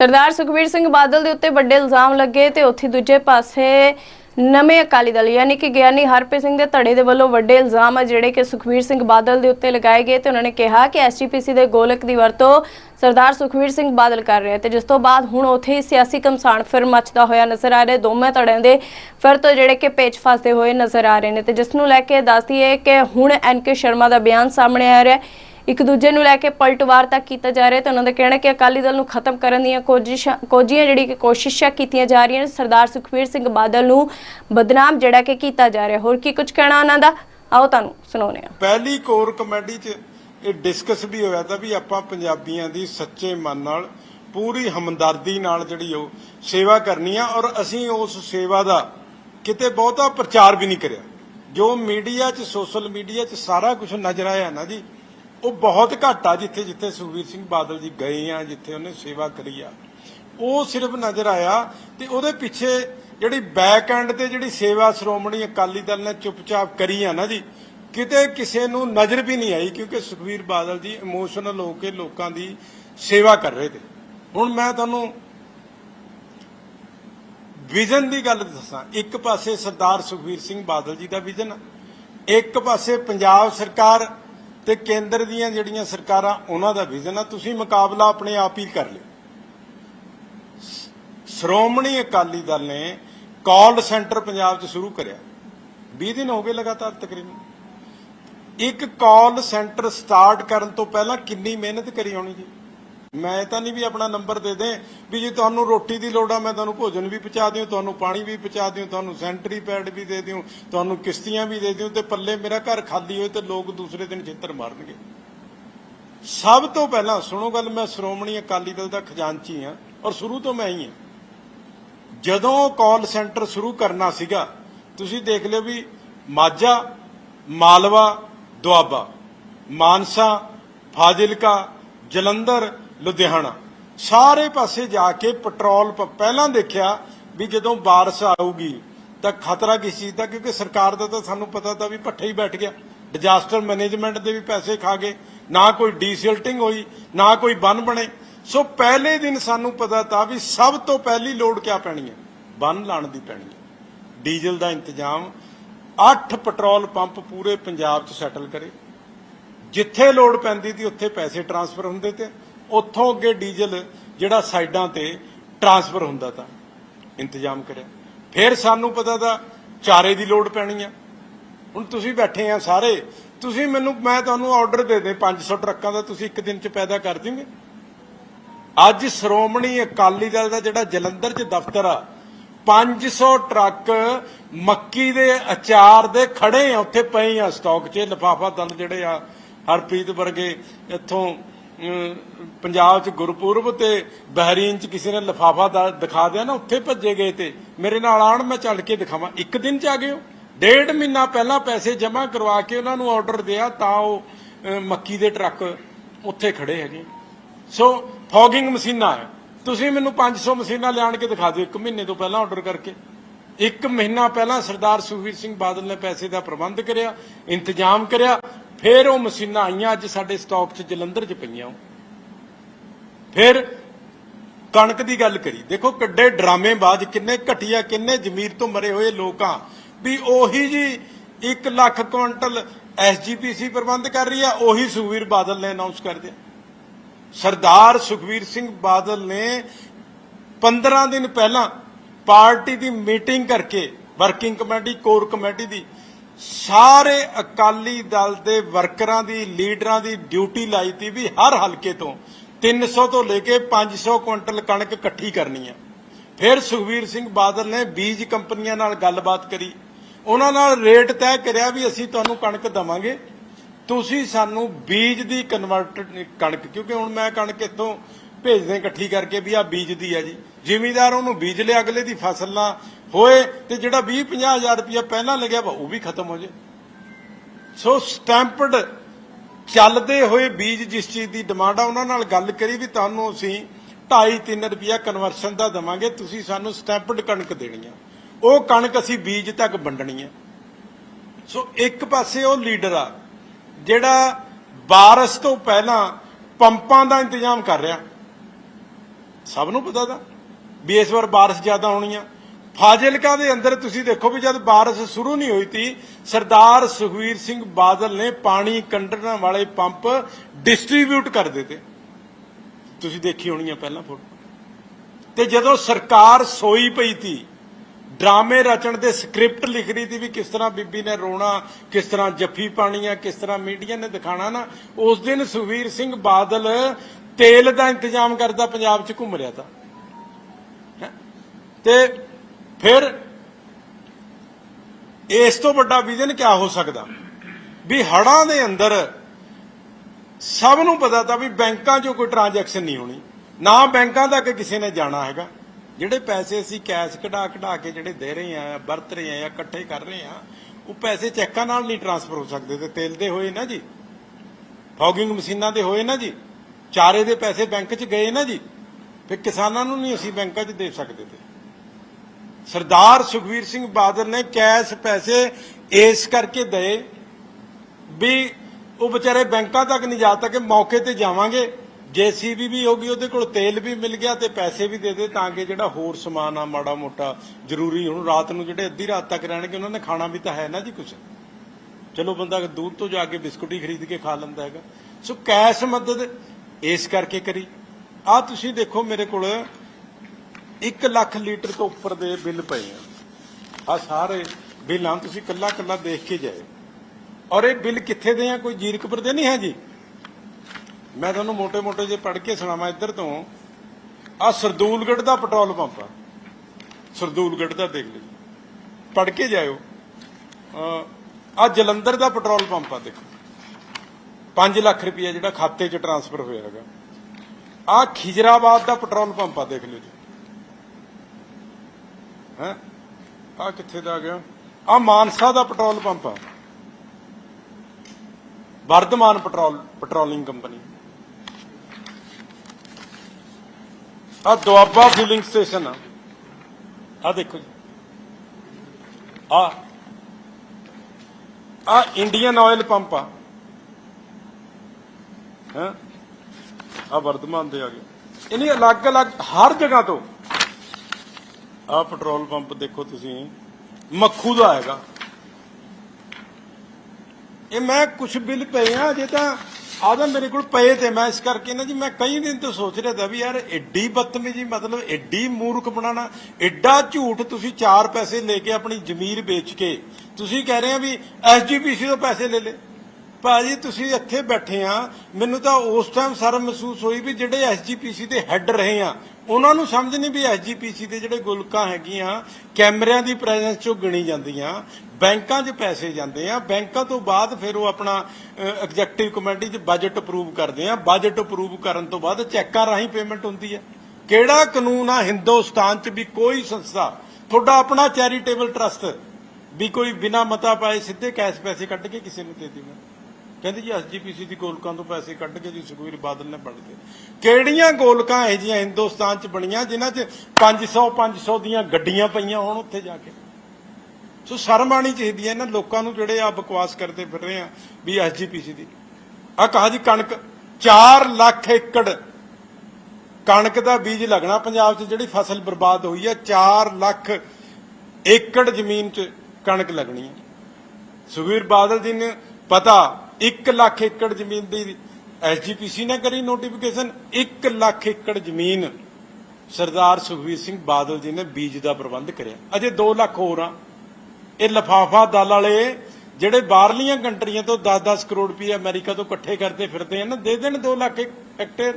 ਸਰਦਾਰ ਸੁਖਬੀਰ ਸਿੰਘ ਬਾਦਲ ਦੇ ਉੱਤੇ ਵੱਡੇ ਇਲਜ਼ਾਮ ਲੱਗੇ ਤੇ ਉੱਥੇ ਦੂਜੇ ਪਾਸੇ ਨਵੇਂ ਅਕਾਲੀ ਦਲ, ਯਾਨੀ ਕਿ ਗਿਆਨੀ ਹਰਪ੍ਰੀਤ ਸਿੰਘ ਦੇ ਧੜੇ ਦੇ ਵੱਲੋਂ ਵੱਡੇ ਇਲਜ਼ਾਮ ਆ ਜਿਹੜੇ ਕਿ ਸੁਖਬੀਰ ਸਿੰਘ ਬਾਦਲ ਦੇ ਉੱਤੇ ਲਗਾਏ ਗਏ ਤੇ ਉਹਨਾਂ ਨੇ ਕਿਹਾ ਕਿ ਐਸਜੀਪੀਸੀ ਦੇ ਗੋਲਕ ਦੀ ਵਰਤੋਂ ਸਰਦਾਰ ਸੁਖਬੀਰ ਸਿੰਘ ਬਾਦਲ ਕਰ ਰਿਹਾ ਆ ਤੇ ਜਿਸ ਤੋਂ ਬਾਅਦ ਹੁਣ ਉੱਥੇ ਹੀ ਸਿਆਸੀ ਕਮਸਾਨ ਫਿਰ ਮੱਚਦਾ ਹੋਇਆ ਨਜ਼ਰ ਆ ਰਿਹਾ, ਦੋਵੇਂ ਧੜਿਆਂ ਦੇ ਫਿਰ ਤੋਂ ਜਿਹੜੇ ਕਿ ਪੇਚ ਫਸਦੇ ਹੋਏ ਨਜ਼ਰ ਆ ਰਹੇ ਨੇ ਤੇ ਜਿਸ ਨੂੰ ਲੈ ਕੇ ਦੱਸਦੀ ਹੈ ਕਿ ਹੁਣ ਐਨਕੇ ਸ਼ਰਮਾ ਦਾ ਬਿਆਨ ਸਾਹਮਣੇ ਆ ਰਿਹਾ ਹੈ। ਇੱਕ ਦੂਜੇ ਨੂੰ ਲੈ ਕੇ ਪਲਟਵਾਰ ਤੱਕ ਕੀਤਾ ਜਾ ਰਿਹਾ ਤੇ ਉਹਨਾਂ ਦਾ ਕਹਿਣਾ ਕਿ ਅਕਾਲੀ ਦਲ ਨੂੰ ਖਤਮ ਕਰਨ ਦੀਆਂ ਕੋਸ਼ਿਸ਼ਾਂ ਕੋਝੀਆਂ ਜਿਹੜੀ ਕਿ ਕੋਸ਼ਿਸ਼ਾਂ ਕੀਤੀਆਂ ਜਾ ਰਹੀਆਂ ਨੇ, ਸਰਦਾਰ ਸੁਖਬੀਰ ਸਿੰਘ ਬਾਦਲ ਨੂੰ ਬਦਨਾਮ ਜਿਹੜਾ ਕਿ ਕੀਤਾ ਜਾ ਰਿਹਾ। ਹੋਰ ਕੀ ਕੁਝ ਕਹਿਣਾ ਉਹਨਾਂ ਦਾ? ਆਓ ਤੁਹਾਨੂੰ ਸੁਣਾਉਂਦੇ ਹਾਂ। ਪਹਿਲੀ ਕੋਰ ਕਮੇਟੀ 'ਚ ਇਹ ਡਿਸਕਸ ਵੀ ਹੋਇਆ ਤਾਂ ਵੀ ਆਪਾਂ ਪੰਜਾਬੀਆਂ ਦੀ ਸੱਚੇ ਮਨ ਨਾਲ, ਪੂਰੀ ਹਮਦਰਦੀ ਨਾਲ ਜਿਹੜੀ ਉਹ ਸੇਵਾ ਕਰਨੀ ਆ ਔਰ ਅਸੀਂ ਉਸ ਸੇਵਾ ਦਾ ਕਿਤੇ ਬਹੁਤਾ ਪ੍ਰਚਾਰ ਵੀ ਨਹੀਂ ਕਰਿਆ। ਜੋ ਮੀਡੀਆ 'ਚ, ਸੋਸ਼ਲ ਮੀਡੀਆ 'ਚ ਸਾਰਾ ਕੁਝ ਨਜ਼ਰ ਆਇਆ ਨਾ ਜੀ ਉਹ ਬਹੁਤ ਘੱਟ ਆ ਜਿੱਥੇ ਜਿੱਥੇ ਸੁਖਬੀਰ ਸਿੰਘ ਬਾਦਲ ਜੀ ਗਏ ਆ, ਜਿੱਥੇ ਉਹਨੇ ਸੇਵਾ ਕਰੀ ਆ। ਉਹ ਸਿਰਫ ਨਜ਼ਰ ਆਇਆ ਤੇ ਉਹਦੇ ਪਿੱਛੇ ਜਿਹੜੀ ਬੈਕ ਐਂਡ ਤੇ ਜਿਹੜੀ ਸੇਵਾ ਸ਼੍ਰੋਮਣੀ ਅਕਾਲੀ ਦਲ ਨੇ ਚੁੱਪਚਾਪ ਕਰੀ ਆ ਨਾ ਜੀ, ਕਿਤੇ ਕਿਸੇ ਨੂੰ ਨਜ਼ਰ ਵੀ ਨਹੀਂ ਆਈ ਕਿਉਂਕਿ ਸੁਖਬੀਰ ਬਾਦਲ ਜੀ ਇਮੋਸ਼ਨਲ ਹੋ ਕੇ ਲੋਕਾਂ ਦੀ ਸੇਵਾ ਕਰ ਰਹੇ ਤੇ। ਹੁਣ ਮੈਂ ਤੁਹਾਨੂੰ ਵਿਜ਼ਨ ਦੀ ਗੱਲ ਦੱਸਾਂ। ਇੱਕ ਪਾਸੇ ਸਰਦਾਰ ਸੁਖਬੀਰ ਸਿੰਘ ਬਾਦਲ ਜੀ ਦਾ ਵਿਜ਼ਨ ਆ, ਇੱਕ ਪਾਸੇ ਪੰਜਾਬ ਸਰਕਾਰ ਤੇ ਕੇਂਦਰ ਦੀਆਂ ਜਿਹੜੀਆਂ ਸਰਕਾਰਾਂ, ਉਹਨਾਂ ਦਾ ਵਿਜ਼ਨ ਆ, ਤੁਸੀਂ ਮੁਕਾਬਲਾ ਆਪਣੇ ਆਪ ਹੀ ਕਰ ਲਿਓ। ਸ਼੍ਰੋਮਣੀ ਅਕਾਲੀ ਦਲ ਨੇ ਕਾਲ ਸੈਂਟਰ ਪੰਜਾਬ 'ਚ ਸ਼ੁਰੂ ਕਰਿਆ। 20 ਦਿਨ ਹੋ ਗਏ ਲਗਾਤਾਰ ਤਕਰੀਬਨ। ਇੱਕ ਕਾਲ ਸੈਂਟਰ ਸਟਾਰਟ ਕਰਨ ਤੋਂ ਪਹਿਲਾਂ ਕਿੰਨੀ ਮਿਹਨਤ ਕਰੀ ਹੋਣੀ ਜੀ? ਮੈਂ ਤਾਂ ਨਹੀਂ ਵੀ ਆਪਣਾ ਨੰਬਰ ਦੇ ਦੇ ਵੀ ਜੇ ਤੁਹਾਨੂੰ ਰੋਟੀ ਦੀ ਲੋੜ ਆ, ਮੈਂ ਤੁਹਾਨੂੰ ਭੋਜਨ ਵੀ ਪਹੁੰਚਾ ਦਿਓ, ਤੁਹਾਨੂੰ ਪਾਣੀ ਵੀ ਪਹੁੰਚਾ ਦਿਓ, ਤੁਹਾਨੂੰ ਸੈਂਟਰੀ ਪੈਡ ਵੀ ਦੇ ਦਿਓ, ਤੁਹਾਨੂੰ ਕਿਸ਼ਤੀਆਂ ਵੀ ਦੇ ਦਿਓ ਤੇ ਪੱਲੇ ਮੇਰਾ ਘਰ ਖਾਲੀ ਹੋਏ ਤੇ ਲੋਕ ਦੂਸਰੇ ਦਿਨ ਛੇਤਰ ਮਾਰਨਗੇ। ਸਭ ਤੋਂ ਪਹਿਲਾਂ ਸੁਣੋ ਗੱਲ, ਮੈਂ ਸ਼੍ਰੋਮਣੀ ਅਕਾਲੀ ਦਲ ਦਾ ਖਜ਼ਾਨਚੀ ਆ ਔਰ ਸ਼ੁਰੂ ਤੋਂ ਮੈਂ ਹੀ ਆ ਜਦੋਂ ਕਾਲ ਸੈਂਟਰ ਸ਼ੁਰੂ ਕਰਨਾ ਸੀਗਾ, ਤੁਸੀਂ ਦੇਖ ਲਿਓ ਵੀ ਮਾਝਾ, ਮਾਲਵਾ, ਦੁਆਬਾ, ਮਾਨਸਾ, ਫਾਜ਼ਿਲਕਾ, ਜਲੰਧਰ ਲੁਧਿਆਣਾ। ਸਾਰੇ ਪਾਸੇ ਜਾ ਕੇ ਪੈਟਰੋਲ ਪ- ਪਹਿਲਾਂ ਦੇਖਿਆ ਵੀ ਜਦੋਂ ਬਾਰਿਸ਼ ਆਊਗੀ ਤਾਂ ਖਤਰਾ ਕਿਸ ਚੀਜ਼ ਦਾ ਕਿਉਂਕਿ ਸਰਕਾਰ ਦਾ ਤਾਂ ਸਾਨੂੰ ਪਤਾ ਤਾਂ ਵੀ ਪੱਠੇ ਹੀ ਬੈਠ ਗਿਆ। ਡਿਜ਼ਾਸਟਰ ਮੈਨੇਜਮੈਂਟ ਦੇ ਵੀ ਪੈਸੇ ਖਾ ਗਏ। ਨਾ ਕੋਈ ਡੀਸਿਲਟਿੰਗ ਹੋਈ, ਨਾ ਕੋਈ ਬੰਨ ਬਣੇ। ਸੋ ਪਹਿਲੇ ਦਿਨ ਸਾਨੂੰ ਪਤਾ ਤਾਂ ਵੀ ਸਭ ਤੋਂ ਪਹਿਲੀ ਲੋਡ ਕਿਆ ਪੈਣੀ ਹੈ? ਬੰਨ ਲਾਣ ਦੀ ਪੈਣੀ ਹੈ। ਡੀਜ਼ਲ ਦਾ ਇੰਤਜ਼ਾਮ। 8 ਪੈਟਰੋਲ ਪੰਪ ਪੂਰੇ ਪੰਜਾਬ 'ਚ ਸੈਟਲ ਕਰੇ। ਜਿੱਥੇ ਲੋਡ ਪੈਂਦੀ ਸੀ ਉੱਥੇ ਪੈਸੇ ਟਰਾਂਸਫਰ ਹੁੰਦੇ ਤੇ ਉੱਥੋਂ ਅੱਗੇ ਡੀਜ਼ਲ ਜਿਹੜਾ ਸਾਈਡਾਂ ਤੇ ਟਰਾਂਸਫਰ ਹੁੰਦਾ ਤਾਂ ਇੰਤਜ਼ਾਮ ਕਰਿਆ। ਫਿਰ ਸਾਨੂੰ ਪਤਾ ਤਾਂ ਚਾਰੇ ਦੀ ਲੋੜ ਪੈਣੀ ਆ। ਹੁਣ ਤੁਸੀਂ ਬੈਠੇ ਆ ਸਾਰੇ, ਤੁਸੀਂ ਮੈਨੂੰ, ਮੈਂ ਤੁਹਾਨੂੰ ਆਰਡਰ ਦੇ ਦੇ 500 ਟਰੱਕਾਂ ਦਾ, ਤੁਸੀਂ ਇੱਕ ਦਿਨ ਚ ਪੈਦਾ ਕਰ ਦਿਓਗੇ। ਅੱਜ ਸ਼੍ਰੋਮਣੀ ਅਕਾਲੀ ਦਲ ਦਾ ਜਿਹੜਾ ਜਲੰਧਰ 'ਚ ਦਫ਼ਤਰ ਆ 500 ਟਰੱਕ ਮੱਕੀ ਦੇ ਅਚਾਰ ਦੇ ਖੜੇ ਆ, ਉੱਥੇ ਪਏ ਆ ਸਟਾਕ 'ਚ ਲਫਾਫਾ ਦਲ ਜਿਹੜੇ ਆ, ਹਰਪ੍ਰੀਤ ਵਰਗੇ ਇੱਥੋਂ ਪੰਜਾਬ 'ਚ ਗੁਰਪੁਰਬ ਤੇ ਬਹਿਰੀਨ 'ਚ ਕਿਸੇ ਨੇ ਲਫਾਫਾ ਦਿਖਾ ਦਿਆ ਨਾ, ਉੱਥੇ ਭੱਜੇ ਗਏ ਤੇ ਮੇਰੇ ਨਾਲ ਆਣ ਮੈਂ ਚੱਲ ਕੇ ਦਿਖਾਵਾਂ। ਇੱਕ ਦਿਨ 'ਚ ਆ ਗਏ ਹੋ ਡੇਢ ਮਹੀਨਾ ਪਹਿਲਾਂ ਪੈਸੇ ਜਮ੍ਹਾਂ ਕਰਵਾ ਕੇ ਉਹਨਾਂ ਨੂੰ ਆਰਡਰ ਦਿਆ, ਤਾਂ ਉਹ ਮੱਕੀ ਦੇ ਟਰੱਕ ਉੱਥੇ ਖੜੇ ਹੈਗੇ। ਸੋ ਫੌਗਿੰਗ ਮਸ਼ੀਨਾਂ ਹੈ। ਤੁਸੀਂ ਮੈਨੂੰ 500 ਮਸ਼ੀਨਾਂ ਲਿਆਣ ਕੇ ਦਿਖਾ ਦਿਓ, ਇੱਕ ਮਹੀਨੇ ਤੋਂ ਪਹਿਲਾਂ ਆਰਡਰ ਕਰਕੇ। ਇੱਕ ਮਹੀਨਾ ਪਹਿਲਾਂ ਸਰਦਾਰ ਸੁਖਵੀਰ ਸਿੰਘ ਬਾਦਲ ਨੇ ਪੈਸੇ ਦਾ ਪ੍ਰਬੰਧ ਕਰਿਆ, ਇੰਤਜ਼ਾਮ ਕਰਿਆ ਫਿਰ ਉਹ ਮਸ਼ੀਨਾਂ ਆਈਆਂ ਅੱਜ ਸਾਡੇ ਸਟਾਕ 'ਚ ਜਲੰਧਰ 'ਚ ਪਈਆਂ। ਉਹ। ਫਿਰ ਕਣਕ ਦੀ ਗੱਲ ਕਰੀ। ਦੇਖੋ ਕਿੱਡੇ ਡਰਾਮੇਬਾਜ਼, ਕਿੰਨੇ ਘਟੀਆ, ਕਿੰਨੇ ਜ਼ਮੀਰ ਤੋਂ ਮਰੇ ਹੋਏ ਲੋਕਾਂ। ਵੀ ਉਹੀ ਜੀ 1 ਲੱਖ ਕੁਇੰਟਲ ਐਸਜੀਪੀਸੀ ਪ੍ਰਬੰਧ ਕਰ ਰਹੀ ਆ, ਉਹੀ ਸੁਖਵੀਰ ਬਾਦਲ ਨੇ ਅਨਾਉਂਸ ਕਰ ਦਿਆ ਸਰਦਾਰ ਸੁਖਵੀਰ ਸਿੰਘ ਬਾਦਲ ਨੇ 15 ਦਿਨ ਪਹਿਲਾਂ ਪਾਰਟੀ ਦੀ ਮੀਟਿੰਗ ਕਰਕੇ ਵਰਕਿੰਗ ਕਮੇਟੀ ਕੋਰ ਕਮੇਟੀ ਦੀ ਸਾਰੇ ਅਕਾਲੀ ਦਲ ਦੇ ਵਰਕਰਾਂ ਦੀ, ਲੀਡਰਾਂ ਦੀ ਡਿਊਟੀ ਲਾਈ ਤੀ ਵੀ ਹਰ ਹਲਕੇ ਤੋਂ। 300 ਤੋਂ ਲੈ ਕੇ 500 ਕੁਇੰਟਲ ਕਣਕ ਇਕੱਠੀ ਕਰਨੀ ਹੈ ਫਿਰ ਸੁਖਵੀਰ ਸਿੰਘ ਬਾਦਲ ਨੇ ਬੀਜ ਕੰਪਨੀਆਂ ਨਾਲ ਗੱਲਬਾਤ ਕਰੀ। ਉਹਨਾਂ ਨਾਲ ਰੇਟ ਤੈਅ ਕਰਿਆ ਵੀ ਅਸੀਂ ਤੁਹਾਨੂੰ ਕਣਕ ਦਵਾਂਗੇ। ਤੁਸੀਂ ਸਾਨੂੰ ਬੀਜ ਦੀ ਕਨਵਰਟ ਕਣਕ, ਕਿਉਂਕਿ ਹੁਣ ਮੈਂ ਕਣਕ ਇੱਥੋਂ ਭੇਜਦੇ ਇਕੱਠੀ ਕਰਕੇ ਵੀ ਆ ਬੀਜ ਦੀ ਹੈ ਜੀ। ਜ਼ਿਮੀਦਾਰ ਉਹਨੂੰ ਬੀਜ ਲਿਆ, ਅਗਲੇ ਦੀ ਫਸਲ ਨਾ ਹੋਏ ਤੇ ਜਿਹੜਾ 20 ਹਜ਼ਾਰ ਰੁਪਇਆ ਪਹਿਲਾਂ ਲੱਗਿਆ ਵਾ, ਉਹ ਵੀ ਖਤਮ ਹੋ ਜੇ। ਸੋ ਸਟੈਂਪਡ ਚੱਲਦੇ ਹੋਏ ਬੀਜ ਜਿਸ ਚੀਜ਼ ਦੀ ਡਿਮਾਂਡ ਆ, ਉਹਨਾਂ ਨਾਲ ਗੱਲ ਕਰੀ ਵੀ ਤੁਹਾਨੂੰ ਅਸੀਂ 2.5-3 ਰੁਪਇਆ ਕਨਵਰਸ਼ਨ ਦਾ ਦਵਾਂਗੇ, ਤੁਸੀਂ ਸਾਨੂੰ ਸਟੈਂਪਡ ਕਣਕ ਦੇਣੀ ਆ। ਉਹ ਕਣਕ ਅਸੀਂ ਬੀਜ ਤੱਕ ਵੰਡਣੀ ਆ। ਸੋ ਇੱਕ ਪਾਸੇ ਉਹ ਲੀਡਰ ਆ, ਜਿਹੜਾ ਬਾਰਸ਼ ਤੋਂ ਪਹਿਲਾਂ ਪੰਪਾਂ ਦਾ ਇੰਤਜ਼ਾਮ ਕਰ ਰਿਹਾ। ਸਭ ਨੂੰ ਪਤਾ ਦਾ ਵੀ ਇਸ ਵਾਰ ਬਾਰਿਸ਼ ਜ਼ਿਆਦਾ ਹੋਣੀ ਆ। ਫਾਜ਼ਿਲਕਾ ਦੇ ਅੰਦਰ ਤੁਸੀਂ ਦੇਖੋ ਵੀ ਜਦ ਬਾਰਿਸ਼ ਸ਼ੁਰੂ ਨਹੀਂ ਹੋਈ ਤੀ, ਸਰਦਾਰ ਸੁਖਵੀਰ ਸਿੰਘ ਬਾਦਲ ਨੇ ਪਾਣੀ ਕੱਢਣ ਵਾਲੇ ਪੰਪ ਡਿਸਟ੍ਰੀਬਿਊਟ ਕਰ ਦਿੱਤੇ। ਤੁਸੀਂ ਦੇਖੀ ਹੋਣੀ ਆ ਪਹਿਲਾਂ ਫੋਟੋ। ਤੇ ਜਦੋਂ ਸਰਕਾਰ ਸੋਈ ਪਈ ਤੀ, ਡਰਾਮੇ ਰਚਣ ਦੇ ਸਕ੍ਰਿਪਟ ਲਿਖ ਰਹੀ ਸੀ ਵੀ ਕਿਸ ਤਰ੍ਹਾਂ ਬੀਬੀ ਨੇ ਰੋਣਾ, ਕਿਸ ਤਰ੍ਹਾਂ ਜੱਫੀ ਪਾਣੀ ਆ, ਕਿਸ ਤਰ੍ਹਾਂ ਮੀਡੀਆ ਨੇ ਦਿਖਾਣਾ ਨਾ, ਉਸ ਦਿਨ ਸੁਖਵੀਰ ਸਿੰਘ ਬਾਦਲ ਤੇਲ ਦਾ ਇੰਤਜ਼ਾਮ ਕਰਦਾ, ਪੰਜਾਬ 'ਚ ਘੁੰਮ ਰਿਹਾ ਤਾ। ਤੇ ਫਿਰ ਇਸ ਤੋਂ ਵੱਡਾ ਵਿਜ਼ਨ ਕਿਆ ਹੋ ਸਕਦਾ? ਵੀ ਹੜਾਂ ਦੇ ਅੰਦਰ ਸਭ ਨੂੰ ਪਤਾ ਤਾਂ ਵੀ ਬੈਂਕਾਂ 'ਚੋਂ ਕੋਈ ਟ੍ਰਾਂਜੈਕਸ਼ਨ ਨਹੀਂ ਹੋਣੀ। ਨਾ ਬੈਂਕਾਂ ਤੱਕ ਕਿਸੇ ਨੇ ਜਾਣਾ ਹੈਗਾ। ਜਿਹੜੇ ਪੈਸੇ ਅਸੀਂ ਕੈਸ਼ ਕਢਾ ਕਢਾ ਕੇ ਜਿਹੜੇ ਦੇ ਰਹੇ ਆ ਵਰਤ ਰਹੇ ਆ ਜਾਂ ਇਕੱਠੇ ਕਰ ਰਹੇ ਆ ਉਹ ਪੈਸੇ ਚੈੱਕਾਂ ਨਾਲ ਨਹੀਂ ਟ੍ਰਾਂਸਫਰ ਹੋ ਸਕਦੇ ਤੇ ਤੇਲ ਦੇ ਹੋਏ ਨਾ ਜੀ। ਫੌਗਿੰਗ ਮਸ਼ੀਨਾਂ ਦੇ ਹੋਏ ਨਾ ਜੀ। ਚਾਰੇ ਦੇ ਪੈਸੇ ਬੈਂਕ 'ਚ ਗਏ ਨਾ ਜੀ। ਫਿਰ ਕਿਸਾਨਾਂ ਨੂੰ ਨਹੀਂ ਅਸੀਂ ਬੈਂਕਾਂ 'ਚ ਦੇ ਸਕਦੇ ਤੇ। ਸਰਦਾਰ ਸੁਖਵੀਰ ਸਿੰਘ ਬਾਦਲ ਨੇ ਕੈਸ਼ ਪੈਸੇ ਇਸ ਕਰਕੇ ਦਏ ਵੀ ਉਹ ਵਿਚਾਰੇ ਬੈਂਕਾਂ ਤੱਕ ਨਹੀਂ ਜਾ ਸਕੇ, ਮੌਕੇ ਤੇ ਜਾਵਾਂਗੇ। ਜੇਸੀਬੀ ਵੀ ਹੋ ਗਈ, ਉਹਦੇ ਕੋਲ ਤੇਲ ਵੀ ਮਿਲ ਗਿਆ ਤੇ ਪੈਸੇ ਵੀ ਦੇ ਦੇ ਤਾਂ ਕਿ ਜਿਹੜਾ ਹੋਰ ਸਮਾਨ ਆ, ਮਾੜਾ ਮੋਟਾ ਜ਼ਰੂਰੀ ਹੁਣ ਰਾਤ ਨੂੰ ਜਿਹੜੇ ਅੱਧੀ ਰਾਤ ਤੱਕ ਰਹਿਣਗੇ, ਉਹਨਾਂ ਨੇ ਖਾਣਾ ਵੀ ਤਾਂ ਹੈ ਨਾ ਜੀ ਕੁਝ ਚਲੋ ਬੰਦਾ ਦੂਰ ਤੋਂ ਜਾ ਕੇ ਬਿਸਕੁਟ ਹੀ ਖਰੀਦ ਕੇ ਖਾ ਲੈਂਦਾ ਹੈਗਾ। ਸੋ ਕੈਸ਼ ਮਦਦ ਇਸ ਕਰਕੇ ਕਰੀ। ਆ ਤੁਸੀਂ ਦੇਖੋ ਮੇਰੇ ਕੋਲ 1 ਲੱਖ ਲੀਟਰ ਤੋਂ ਉੱਪਰ ਦੇ ਬਿੱਲ ਪਏ ਆ। ਆ ਸਾਰੇ ਬਿੱਲ ਆ ਤੁਸੀਂ ਕੱਲਾ ਕੱਲਾ ਦੇਖ ਕੇ ਜਾਏ ਔਰ ਇਹ ਬਿੱਲ ਕਿੱਥੇ ਦੇ ਆ? ਕੋਈ ਜੀਰਕਪੁਰ ਦੇ ਨਹੀਂ ਹੈ ਜੀ? ਮੈਂ ਤੁਹਾਨੂੰ ਮੋٹے-ਮੋٹے ਜੇ ਪੜ੍ਹ ਕੇ ਸੁਣਾਵਾਂ ਇੱਧਰ ਤੋਂ। ਆ ਸਰਦੂਲਗੜ ਦਾ ਪੈਟਰੋਲ ਪੰਪ ਆ। ਸਰਦੂਲਗੜ ਦਾ ਦੇਖ ਲਓ ਪੜ੍ਹ ਕੇ ਜਾਇਓ। ਆ ਜਲੰਧਰ ਦਾ ਪੈਟਰੋਲ ਪੰਪ ਆ, ਦੇਖੋ। 5 ਲੱਖ ਰੁਪਏ ਜਿਹੜਾ ਖਾਤੇ 'ਚ ਟ੍ਰਾਂਸਫਰ ਹੋਇਆ ਹੈਗਾ। ਆ ਖਿਜਰਾਬਾਦ ਦਾ ਪੈਟਰੋਲ ਪੰਪ ਆ, ਦੇਖ ਲਓ ਜੀ। ਹੈ? ਆ ਕਿੱਥੇ ਦਾ ਆ ਗਿਆ? ਆ ਮਾਨਸਾ ਦਾ ਪੈਟਰੋਲ ਪੰਪ ਆ। Vardhman petrol, patrolling company. ਆ ਦੁਆਬਾ ਫਿਲਿੰਗ ਸਟੇਸ਼ਨ ਆ। ਆ ਦੇਖੋ ਜੀ। ਆ ਆ ਇੰਡੀਅਨ ਆਇਲ ਪੰਪ ਆ। ਹੈ? ਆ ਵਰਧਮਾਨ ਦੇ ਆ ਗਏ ਇਹਨੇ ਅਲੱਗ-ਅਲੱਗ, ਹਰ ਜਗ੍ਹਾ ਤੋਂ ਆ ਪੈਟਰੋਲ ਪੰਪ ਦੇਖੋ ਤੁਸੀਂ। ਮੱਖੂ ਦਾ ਹੈਗਾ। ਇਹ ਮੈਂ ਕੁਝ ਬਿੱਲ ਪਏ ਆ ਜੇ ਤਾਂ ਆਦਾ ਮੇਰੇ ਕੋਲ ਪਏ ਤੇ ਮੈਂ ਇਸ ਕਰਕੇ ਨਾ ਜੀ, ਮੈਂ ਕਈ ਦਿਨ ਤੋਂ ਸੋਚ ਰਿਹਾ ਤਾਂ ਵੀ ਯਾਰ ਐਡੀ ਬਦਤਮੀਜੀ, ਮਤਲਬ ਐਡੀ ਮੂਰਖ ਬਣਾਣਾ ਐਡਾ ਝੂਠ ਤੁਸੀਂ 4 ਪੈਸੇ ਲੈ ਕੇ ਆਪਣੀ ਜ਼ਮੀਰ ਵੇਚ ਕੇ, ਤੁਸੀਂ ਕਹਿ ਰਹੇ ਆ ਵੀ ਐਸਜੀਪੀਸੀ ਤੋਂ ਪੈਸੇ ਲੈ ਲੈ ਭਾਜੀ, ਤੁਸੀਂ ਇੱਥੇ ਬੈਠੇ ਆ, ਮੈਨੂੰ ਤਾਂ ਉਸ ਟਾਈਮ ਸਰ ਮਹਿਸੂਸ ਹੋਈ ਵੀ ਜਿਹੜੇ ਐਸਜੀਪੀਸੀ ਦੇ ਹੈੱਡ ਰਹੇ ਆ, ਉਹਨਾਂ ਨੂੰ ਸਮਝ ਨਹੀਂ ਵੀ ਐਸਜੀਪੀਸੀ ਦੇ ਜਿਹੜੇ ਗੁਲਕਾਂ ਹੈਗੀਆਂ, ਕੈਮਰਿਆਂ ਦੀ ਪ੍ਰੈਜ਼ੈਂਸ ਚੋਂ ਗਿਣੀ ਜਾਂਦੀਆਂ, ਬੈਂਕਾਂ 'ਚ ਪੈਸੇ ਜਾਂਦੇ ਆ, ਬੈਂਕਾਂ ਤੋਂ ਬਾਅਦ ਫਿਰ ਉਹ ਆਪਣਾ ਐਗਜ਼ੈਕਟਿਵ ਕਮੇਟੀ 'ਚ ਬਜਟ ਅਪਰੂਵ ਕਰਦੇ ਆ ਬਜਟ ਅਪਰੂਵ ਕਰਨ ਤੋਂ ਬਾਅਦ ਚੈੱਕਾਂ ਰਾਹੀਂ ਪੇਮੈਂਟ ਹੁੰਦੀ ਹੈ ਕਿਹੜਾ ਕਾਨੂੰਨ ਆ ਹਿੰਦੁਸਤਾਨ 'ਚ ਵੀ ਕੋਈ ਸੰਸਥਾ, ਤੁਹਾਡਾ ਆਪਣਾ ਚੈਰੀਟੇਬਲ ਟਰਸਟ ਵੀ ਕੋਈ ਬਿਨਾ ਮਤਾ ਪਾਏ ਸਿੱਧੇ ਕੈਸ਼ ਪੈਸੇ ਕੱਢ ਕੇ ਕਿਸੇ ਨੂੰ ਦੇ ਦੇਵੇ। ਕਹਿੰਦੇ ਜੀ ਐਸਜੀਪੀਸੀ ਦੀ ਗੋਲਕਾਂ ਤੋਂ ਪੈਸੇ ਕੱਢ ਕੇ ਜੀ ਸੁਖਵੀਰ ਬਾਦਲ ਨੇ ਬਣ ਕਿਹੜੀਆਂ ਗੋਲਕਾਂ ਇਹ ਜੀਆਂ ਹਿੰਦੁਸਤਾਨ 'ਚ ਬਣੀਆਂ, ਜਿਨ੍ਹਾਂ 'ਚ 500 500 ਦੀਆਂ ਗੱਡੀਆਂ ਪਈਆਂ ਹੋਣ ਉੱਥੇ ਜਾ ਕੇ? ਸੋ ਸ਼ਰਮ ਆਣੀ ਚਾਹੀਦੀ ਹੈ ਇਹਨਾਂ ਲੋਕਾਂ ਨੂੰ ਜਿਹੜੇ ਆ ਬਕਵਾਸ ਕਰਦੇ ਫਿਰ ਰਹੇ ਆ ਵੀ ਐਸਜੀਪੀਸੀ ਦੀ। ਆ ਕਹਾ ਜੀ ਕਣਕ 4 ਲੱਖ ਏਕੜ ਕਣਕ ਦਾ ਬੀਜ ਲੱਗਣਾ ਪੰਜਾਬ 'ਚ, ਜਿਹੜੀ ਫਸਲ ਬਰਬਾਦ ਹੋਈ ਹੈ 4 ਲੱਖ ਏਕੜ ਜ਼ਮੀਨ 'ਚ ਕਣਕ ਲੱਗਣੀ ਹੈ। ਸੁਖਵੀਰ ਬਾਦਲ ਜੀ ਨੇ ਪਤਾ 1 ਲੱਖ ਏਕੜ ਜ਼ਮੀਨ ਦੀ ਐਸਜੀਪੀਸੀ ਨੇ ਕਰੀ ਨੋਟੀਫਿਕੇਸ਼ਨ 1 ਲੱਖ ਏਕੜ ਜ਼ਮੀਨ ਸਰਦਾਰ ਸੁਖਵੀਰ ਸਿੰਘ ਬਾਦਲ ਜੀ ਨੇ ਬੀਜ ਦਾ ਪ੍ਰਬੰਧ ਕਰਿਆ। ਅਜੇ 2 ਲੱਖ ਹੋਰ ਆ। ਇਹ ਲਫਾਫਾ ਦਲ ਵਾਲੇ ਜਿਹੜੇ ਬਾਹਰਲੀਆਂ ਕੰਟਰੀਆਂ ਤੋਂ 10-10 ਕਰੋੜ ਰੁਪਏ ਅਮਰੀਕਾ ਤੋਂ ਇਕੱਠੇ ਕਰਦੇ ਫਿਰਦੇ ਆ ਨਾ, ਦੇ ਦੇਣ 2 ਲੱਖ ਹੈਕਟੇਅਰ